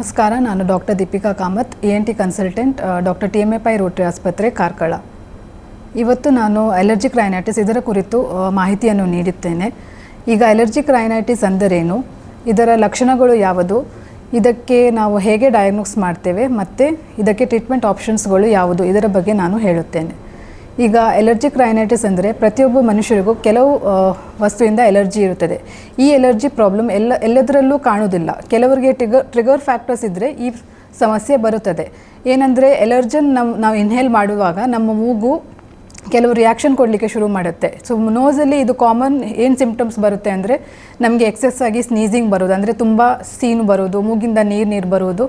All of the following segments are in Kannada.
ನಮಸ್ಕಾರ, ನಾನು doctor Deepika Kamath E N T consultant doctor T M A Pai Rotary ಆಸ್ಪತ್ರೆ, ಕಾರ್ಕಳ. ಇವತ್ತು ನಾನು ಅಲರ್ಜಿಕ್ ರೈನೈಟಿಸ್ ಇದರ ಕುರಿತು ಮಾಹಿತಿಯನ್ನು ನೀಡುತ್ತೇನೆ ಈಗ ಅಲರ್ಜಿಕ್ ರೈನೈಟಿಸ್ ಅಂದರೇನು? ಇದರ ಲಕ್ಷಣಗಳು ಯಾವುದು? ಇದಕ್ಕೆ ನಾವು ಹೇಗೆ ಡಯಾಗ್ನೋಸ್ ಮಾಡ್ತೇವೆ? ಮತ್ತು ಇದಕ್ಕೆ ಟ್ರೀಟ್ಮೆಂಟ್ ಆಪ್ಷನ್ಸ್ಗಳು ಯಾವುದು? ಇದರ ಬಗ್ಗೆ ನಾನು ಹೇಳುತ್ತೇನೆ. ಈಗ ಎಲರ್ಜಿಕ್ ರೈನೈಟಿಸ್ ಅಂದರೆ ಪ್ರತಿಯೊಬ್ಬ ಮನುಷ್ಯರಿಗೂ ಕೆಲವು ವಸ್ತುವಿಂದ ಎಲರ್ಜಿ ಇರುತ್ತದೆ. ಈ ಎಲರ್ಜಿ ಪ್ರಾಬ್ಲಮ್ ಎಲ್ಲ, ಎಲ್ಲದರಲ್ಲೂ ಕಾಣುವುದಿಲ್ಲ. ಕೆಲವರಿಗೆ ಟ್ರಿಗರ್ ಟ್ರಿಗರ್ ಫ್ಯಾಕ್ಟರ್ಸ್ ಇದ್ದರೆ ಈ ಸಮಸ್ಯೆ ಬರುತ್ತದೆ. ಏನಂದರೆ ಎಲರ್ಜನ್ ನಮ್ಮ ನಾವು ಇನ್ಹೇಲ್ ಮಾಡುವಾಗ ನಮ್ಮ ಮೂಗು ಕೆಲವು ರಿಯಾಕ್ಷನ್ ಕೊಡಲಿಕ್ಕೆ ಶುರು ಮಾಡುತ್ತೆ. ಸೊ ನೋಸಲ್ಲಿ ಇದು ಕಾಮನ್ ಏನು ಸಿಂಪ್ಟಮ್ಸ್ ಬರುತ್ತೆ ಅಂದರೆ ನಮಗೆ ಎಕ್ಸೆಸ್ ಆಗಿ ಸ್ನೀಸಿಂಗ್ ಬರೋದು, ಅಂದರೆ ತುಂಬ ಸೀನು ಬರೋದು, ಮೂಗಿಂದ ನೀರು ನೀರು ಬರೋದು,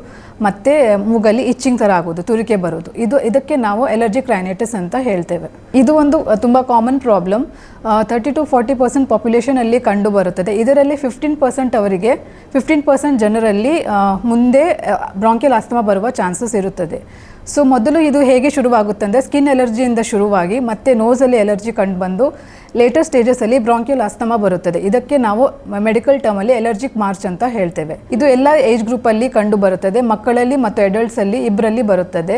ಮತ್ತು ಮೂಗಲ್ಲಿ ಇಚ್ಚಿಂಗ್ ಥರ ಆಗೋದು, ತುರಿಕೆ ಬರೋದು. ಇದು ಇದಕ್ಕೆ ನಾವು ಎಲರ್ಜಿ ರೈನೈಟಿಸ್ ಅಂತ ಹೇಳ್ತೇವೆ. ಇದು ಒಂದು ತುಂಬ common problem thirty to forty percent ಪಾಪ್ಯುಲೇಷನಲ್ಲಿ ಕಂಡು ಬರುತ್ತದೆ. ಇದರಲ್ಲಿ ಫಿಫ್ಟೀನ್ ಪರ್ಸೆಂಟ್ ಅವರಿಗೆ ಫಿಫ್ಟೀನ್ ಪರ್ಸೆಂಟ್ ಜನರಲ್ಲಿ ಮುಂದೆ ಬ್ರಾಂಕಿಯಲ್ ಆಸ್ತಮಾ ಬರುವ ಚಾನ್ಸಸ್ ಇರುತ್ತದೆ. ಸೊ ಮೊದಲು ಇದು ಹೇಗೆ ಶುರುವಾಗುತ್ತೆ ಅಂದರೆ ಸ್ಕಿನ್ ಎಲರ್ಜಿಯಿಂದ ಶುರುವಾಗಿ ಮತ್ತೆ ನೋಸಲ್ಲಿ ಎಲರ್ಜಿ ಕಂಡುಬಂದು ಲೇಟೆಸ್ಟ್ ಲೇಟರ್ ಸ್ಟೇಜಸಲ್ಲಿ ಬ್ರಾಂಕಿಯಲ್ ಆಸ್ತಮಾ ಬರುತ್ತದೆ. ಇದಕ್ಕೆ ನಾವು ಮೆಡಿಕಲ್ ಟರ್ಮಲ್ಲಿ ಎಲರ್ಜಿಕ್ ಮಾರ್ಚ್ ಅಂತ ಹೇಳ್ತೇವೆ. ಇದು ಎಲ್ಲ ಏಜ್ ಗ್ರೂಪಲ್ಲಿ ಕಂಡು ಬರುತ್ತದೆ. ಮಕ್ಕಳಲ್ಲಿ ಮತ್ತು ಅಡಲ್ಟ್ಸಲ್ಲಿ ಇಬ್ಬರಲ್ಲಿ ಬರುತ್ತದೆ.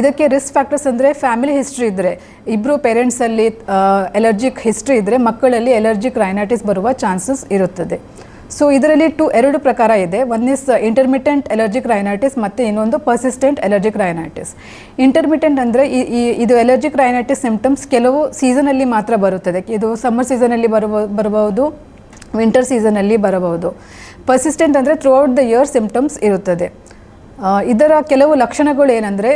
ಇದಕ್ಕೆ ರಿಸ್ಕ್ ಫ್ಯಾಕ್ಟರ್ಸ್ ಅಂದರೆ ಫ್ಯಾಮಿಲಿ ಹಿಸ್ಟ್ರಿ ಇದ್ದರೆ ಇಬ್ಬರು ಪೇರೆಂಟ್ಸಲ್ಲಿ ಎಲರ್ಜಿಕ್ ಹಿಸ್ಟ್ರಿ ಇದ್ದರೆ ಮಕ್ಕಳಲ್ಲಿ ಎಲರ್ಜಿಕ್ ರೈನಾಟಿಸ್ ಬರುವ ಚಾನ್ಸಸ್ ಇರುತ್ತದೆ. ಸೊ ಇದರಲ್ಲಿ ಟು ಎರಡು ಪ್ರಕಾರ ಇದೆ. One is intermittent allergic rhinitis ಮತ್ತು ಇನ್ನೊಂದು ಪರ್ಸಿಸ್ಟೆಂಟ್ ಎಲರ್ಜಿಕ್ ರೈನೈಟಿಸ್ ಇಂಟರ್ಮಿಟೆಂಟ್ ಅಂದರೆ ಈ ಇದು ಎಲರ್ಜಿಕ್ ರೈನೈಟಿಸ್ ಸಿಂಪ್ಟಮ್ಸ್ ಕೆಲವು ಸೀಸನಲ್ಲಿ ಮಾತ್ರ ಬರುತ್ತದೆ. ಇದು ಸಮ್ಮರ್ ಸೀಸನಲ್ಲಿ ಬರಬ ಬರಬಹುದು ವಿಂಟರ್ ಸೀಸನಲ್ಲಿ ಬರಬಹುದು. ಪರ್ಸಿಸ್ಟೆಂಟ್ ಅಂದರೆ throughout the year symptoms ಇರುತ್ತದೆ ಇದರ ಕೆಲವು ಲಕ್ಷಣಗಳು ಏನಂದರೆ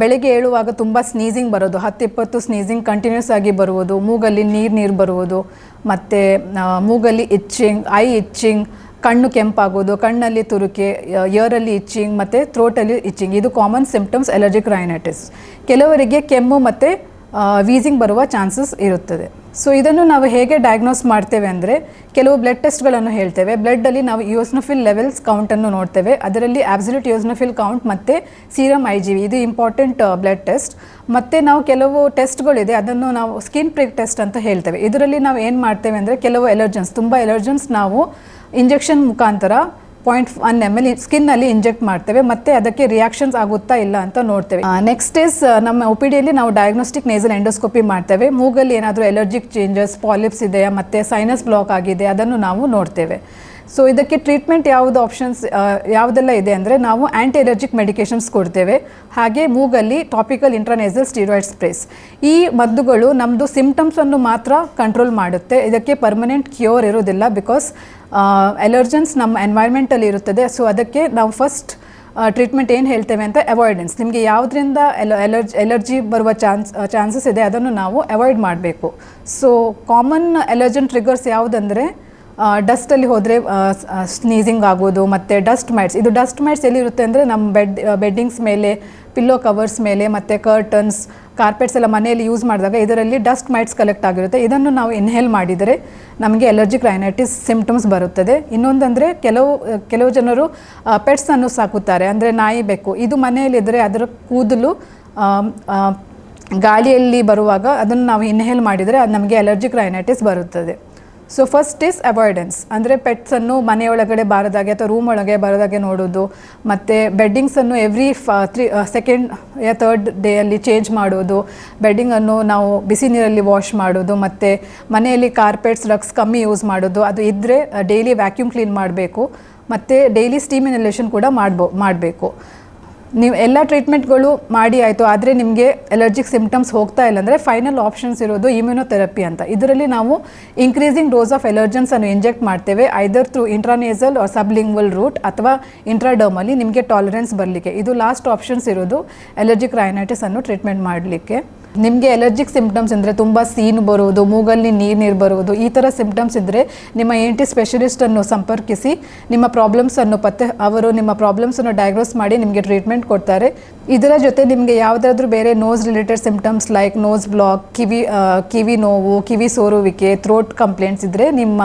ಬೆಳಗ್ಗೆ ಏಳುವಾಗ ತುಂಬ ಸ್ನೀಸಿಂಗ್ ಬರೋದು. ಹತ್ತಿಪ್ಪತ್ತು ಸ್ನೀಸಿಂಗ್ ಕಂಟಿನ್ಯೂಸ್ ಆಗಿ ಬರುವುದು. ಮೂಗಲ್ಲಿ ನೀರು ನೀರು ಬರುವುದು. ಮತ್ತು ಮೂಗಲ್ಲಿ ಇಚ್ಚಿಂಗ್ ಐ ಇಚ್ಚಿಂಗ್ ಕಣ್ಣು ಕೆಂಪಾಗೋದು, ಕಣ್ಣಲ್ಲಿ ತುರುಕೆ ಇಯರಲ್ಲಿ ಇಚ್ಚಿಂಗ್ ಮತ್ತು ಥ್ರೋಟಲ್ಲಿ ಇಚ್ಚಿಂಗ್ ಇದು ಕಾಮನ್ ಸಿಂಪ್ಟಮ್ಸ್ ಎಲರ್ಜಿಕ್ ರೈನೈಟಿಸ್ ಕೆಲವರಿಗೆ ಕೆಮ್ಮು ಮತ್ತು ವೀಸಿಂಗ್ ಬರುವ ಚಾನ್ಸಸ್ ಇರುತ್ತದೆ. ಸೊ ಇದನ್ನು ನಾವು ಹೇಗೆ ಡಯಾಗ್ನೋಸ್ ಮಾಡ್ತೇವೆ ಅಂದರೆ, ಕೆಲವು ಬ್ಲಡ್ ಟೆಸ್ಟ್ಗಳನ್ನು ಹೇಳ್ತೇವೆ. ಬ್ಲಡ್ಡಲ್ಲಿ ನಾವು ಯೋಸ್ನೋಫಿಲ್ ಲೆವೆಲ್ಸ್ ಕೌಂಟನ್ನು ನೋಡ್ತೇವೆ. ಅದರಲ್ಲಿ ಆಬ್ಸಲ್ಯೂಟ್ ಯೋಸ್ನೋಫಿಲ್ ಕೌಂಟ್ ಮತ್ತು ಸೀರಮ್ ಐ ಜಿ ವಿ ಇದು ಇಂಪಾರ್ಟೆಂಟ್ ಬ್ಲಡ್ ಟೆಸ್ಟ್ ಮತ್ತು ನಾವು ಕೆಲವು ಟೆಸ್ಟ್ಗಳಿದೆ ಅದನ್ನು ನಾವು ಸ್ಕಿನ್ ಪ್ರಿಕ್ ಟೆಸ್ಟ್ ಅಂತ ಹೇಳ್ತೇವೆ. ಇದರಲ್ಲಿ ನಾವು ಏನು ಮಾಡ್ತೇವೆ ಅಂದರೆ, ಕೆಲವು ಎಲರ್ಜನ್ಸ್ ತುಂಬ ಎಲರ್ಜನ್ಸ್ ನಾವು ಇಂಜೆಕ್ಷನ್ ಮುಖಾಂತರ ಪಾಯಿಂಟ್ ಒನ್ ಎಂ ಎಲ್ ಸ್ಕಿನ್ನಲ್ಲಿ ಇಂಜೆಕ್ಟ್ ಮಾಡ್ತೇವೆ, ಮತ್ತೆ ಅದಕ್ಕೆ ರಿಯಾಕ್ಷನ್ಸ್ ಆಗುತ್ತಾ ಇಲ್ಲ ಅಂತ ನೋಡ್ತೇವೆ. ನೆಕ್ಸ್ಟ್ ಇಸ್ ನಮ್ಮ ಒ ಪಿ ಡಿಯಲ್ಲಿ ನಾವು ಡಯಾಗ್ನೋಸ್ಟಿಕ್ ನೇಸಲ್ ಎಂಡೋಸ್ಕೋಪಿ ಮಾಡ್ತೇವೆ. ಮೂಗಲ್ಲಿ ಏನಾದರೂ ಎಲರ್ಜಿಕ್ ಚೇಂಜಸ್ ಪಾಲಿಪ್ಸ್ ಇದೆಯಾ, ಮತ್ತು ಸೈನಸ್ ಬ್ಲಾಕ್ ಆಗಿದೆ, ಅದನ್ನು ನಾವು ನೋಡ್ತೇವೆ. ಸೊ ಇದಕ್ಕೆ ಟ್ರೀಟ್ಮೆಂಟ್ ಯಾವುದು ಆಪ್ಷನ್ಸ್ ಯಾವುದೆಲ್ಲ ಇದೆ ಅಂದರೆ ನಾವು ಆ್ಯಂಟಿ ಎಲರ್ಜಿಕ್ ಮೆಡಿಕೇಶನ್ಸ್ ಕೊಡ್ತೇವೆ. ಹಾಗೆ ಮೂಗಲ್ಲಿ ಟಾಪಿಕಲ್ ಇಂಟ್ರಾನೇಸಲ್ ಸ್ಟೀರಾಯ್ಡ್ ಸ್ಪ್ರೇಸ್ ಈ ಮದ್ದುಗಳು ನಮ್ಮದು ಸಿಂಪ್ಟಮ್ಸನ್ನು ಮಾತ್ರ ಕಂಟ್ರೋಲ್ ಮಾಡುತ್ತೆ. ಇದಕ್ಕೆ ಪರ್ಮನೆಂಟ್ ಕ್ಯೂರ್ ಇರೋದಿಲ್ಲ ಬಿಕಾಸ್ ಎಲರ್ಜನ್ಸ್ ನಮ್ಮ ಎನ್ವೈರ್ಮೆಂಟಲ್ಲಿ ಇರುತ್ತದೆ. ಸೊ ಅದಕ್ಕೆ ನಾವು ಫಸ್ಟ್ ಟ್ರೀಟ್ಮೆಂಟ್ ಏನು ಹೇಳ್ತೇವೆ ಅಂತ ಅವಾಯ್ಡೆನ್ಸ್ ನಿಮಗೆ ಯಾವುದರಿಂದ ಎಲ ಎಲರ್ಜಿ ಎಲರ್ಜಿ ಬರುವ ಚಾನ್ಸ್ ಚಾನ್ಸಸ್ ಇದೆ ಅದನ್ನು ನಾವು ಅವಾಯ್ಡ್ ಮಾಡಬೇಕು. ಸೊ ಕಾಮನ್ ಎಲರ್ಜನ್ ಟ್ರಿಗರ್ಸ್ ಯಾವುದಂದರೆ ಡಸ್ಟಲ್ಲಿ ಹೋದರೆ ಸ್ನೀಸಿಂಗ್ ಆಗೋದು, ಮತ್ತು ಡಸ್ಟ್ ಮ್ಯಾಟ್ಸ್ ಇದು ಡಸ್ಟ್ ಮ್ಯಾಟ್ಸ್ ಎಲ್ಲಿರುತ್ತೆ ಅಂದರೆ ನಮ್ಮ ಬೆಡ್ ಬೆಡ್ಡಿಂಗ್ಸ್ ಮೇಲೆ ಪಿಲ್ಲೋ ಕವರ್ಸ್ ಮೇಲೆ, ಮತ್ತು ಕರ್ಟನ್ಸ್ ಕಾರ್ಪೆಟ್ಸ್ ಎಲ್ಲ ಮನೆಯಲ್ಲಿ ಯೂಸ್ ಮಾಡಿದಾಗ ಇದರಲ್ಲಿ ಡಸ್ಟ್ ಮೈಟ್ಸ್ ಕಲೆಕ್ಟ್ ಆಗಿರುತ್ತೆ. ಇದನ್ನು ನಾವು ಇನ್ಹೇಲ್ ಮಾಡಿದರೆ ನಮಗೆ ಎಲರ್ಜಿಕ್ ರೈನೈಟಿಸ್ ಸಿಂಪ್ಟಮ್ಸ್ ಬರುತ್ತದೆ. ಇನ್ನೊಂದಂದರೆ ಕೆಲವು ಕೆಲವು ಜನರು ಪೆಟ್ಸನ್ನು ಸಾಕುತ್ತಾರೆ. ಅಂದರೆ ನಾಯಿ ಬೆಕ್ಕು. ಇದು ಮನೆಯಲ್ಲಿದ್ದರೆ ಅದರ ಕೂದಲು ಗಾಳಿಯಲ್ಲಿ ಬರುವಾಗ ಅದನ್ನು ನಾವು ಇನ್ಹೇಲ್ ಮಾಡಿದರೆ ಅದು ನಮಗೆ ಎಲರ್ಜಿಕ್ ರೈನೈಟಿಸ್ ಬರುತ್ತದೆ. ಸೊ ಫಸ್ಟ್ ಇಸ್ ಅವಾಯ್ಡೆನ್ಸ್ ಅಂದರೆ ಪೆಟ್ಸನ್ನು ಮನೆಯೊಳಗಡೆ ಬಾರದಾಗೆ ಅಥವಾ ರೂಮ್ ಒಳಗೆ ಬರದಾಗೆ ನೋಡೋದು ಮತ್ತು ಬೆಡ್ಡಿಂಗ್ಸನ್ನು ಎವ್ರಿ ಫ ತ್ರೀ ಸೆಕೆಂಡ್ ಯಾ ತರ್ಡ್ ಡೇಯಲ್ಲಿ ಚೇಂಜ್ ಮಾಡೋದು ಬೆಡ್ಡಿಂಗನ್ನು ನಾವು ಬಿಸಿ ನೀರಲ್ಲಿ ವಾಶ್ ಮಾಡೋದು ಮತ್ತು ಮನೆಯಲ್ಲಿ ಕಾರ್ಪೆಟ್ಸ್ ರಗ್ಸ್ ಕಮ್ಮಿ ಯೂಸ್ ಮಾಡೋದು ಅದು ಇದ್ದರೆ ಡೈಲಿ ವ್ಯಾಕ್ಯೂಮ್ ಕ್ಲೀನ್ ಮಾಡಬೇಕು, ಮತ್ತು ಡೈಲಿ ಸ್ಟೀಮ್ ಇನಲೇಷನ್ ಕೂಡ ಮಾಡ್ಬೋ, ಮಾಡಬೇಕು. ನೀವು ಎಲ್ಲ ಟ್ರೀಟ್ಮೆಂಟ್ಗಳು ಮಾಡಿ ಆಯಿತು, ಆದರೆ ನಿಮಗೆ ಎಲರ್ಜಿಕ್ ಸಿಂಪ್ಟಮ್ಸ್ ಹೋಗ್ತಾ ಇಲ್ಲ ಅಂದರೆ ಫೈನಲ್ ಆಪ್ಷನ್ಸ್ ಇರೋದು ಇಮ್ಯುನೋಥೆರಪಿ ಅಂತ. ಇದರಲ್ಲಿ ನಾವು ಇನ್ಕ್ರೀಸಿಂಗ್ ಡೋಸ್ ಆಫ್ ಎಲರ್ಜನ್ಸ್ ಅನ್ನು ಇಂಜೆಕ್ಟ್ ಮಾಡ್ತೇವೆ either through intranasal or sublingual route ಅಥವಾ ಇಂಟ್ರಾಡರ್ಮಲ್ಲಿ ನಿಮಗೆ ಟಾಲರೆನ್ಸ್ ಬರಲಿಕ್ಕೆ. ಇದು ಲಾಸ್ಟ್ ಆಪ್ಷನ್ಸ್ ಇರೋದು ಎಲರ್ಜಿಕ್ ರೈನೈಟಿಸ್ ಅನ್ನು ಟ್ರೀಟ್ಮೆಂಟ್ ಮಾಡಲಿಕ್ಕೆ. ನಿಮಗೆ ಎಲರ್ಜಿಕ್ ಸಿಂಪ್ಟಮ್ಸ್ ಅಂದರೆ ತುಂಬ ಸೀನು ಬರುವುದು, ಮೂಗಲ್ಲಿ ನೀರು ನೀರು ಬರುವುದು, ಈ ಥರ ಸಿಂಪ್ಟಮ್ಸ್ ಇದ್ದರೆ ನಿಮ್ಮ ಎನ್ ಟಿ ಸ್ಪೆಷಲಿಸ್ಟನ್ನು ಸಂಪರ್ಕಿಸಿ, ನಿಮ್ಮ ಪ್ರಾಬ್ಲಮ್ಸನ್ನು ಪತ್ತೆ, ಅವರು ನಿಮ್ಮ ಪ್ರಾಬ್ಲಮ್ಸನ್ನು ಡಯಾಗ್ನೋಸ್ ಮಾಡಿ ನಿಮಗೆ ಟ್ರೀಟ್ಮೆಂಟ್ ಕೊಡ್ತಾರೆ. ಇದರ ಜೊತೆ ನಿಮಗೆ ಯಾವುದಾದ್ರೂ ಬೇರೆ nose related symptoms like nose block ಕಿವಿ ಕಿವಿ ನೋವು, ಕಿವಿ ಸೋರುವಿಕೆ ಥ್ರೋಟ್ ಕಂಪ್ಲೇಂಟ್ಸ್ ಇದ್ದರೆ ನಿಮ್ಮ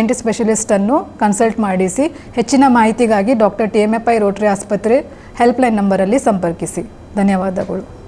ಎನ್ ಟಿ ಸ್ಪೆಷಲಿಸ್ಟನ್ನು ಕನ್ಸಲ್ಟ್ ಮಾಡಿಸಿ, ಹೆಚ್ಚಿನ ಮಾಹಿತಿಗಾಗಿ doctor T M F I Rotary ಆಸ್ಪತ್ರೆ ಹೆಲ್ಪ್ಲೈನ್ ನಂಬರಲ್ಲಿ ಸಂಪರ್ಕಿಸಿ. ಧನ್ಯವಾದಗಳು.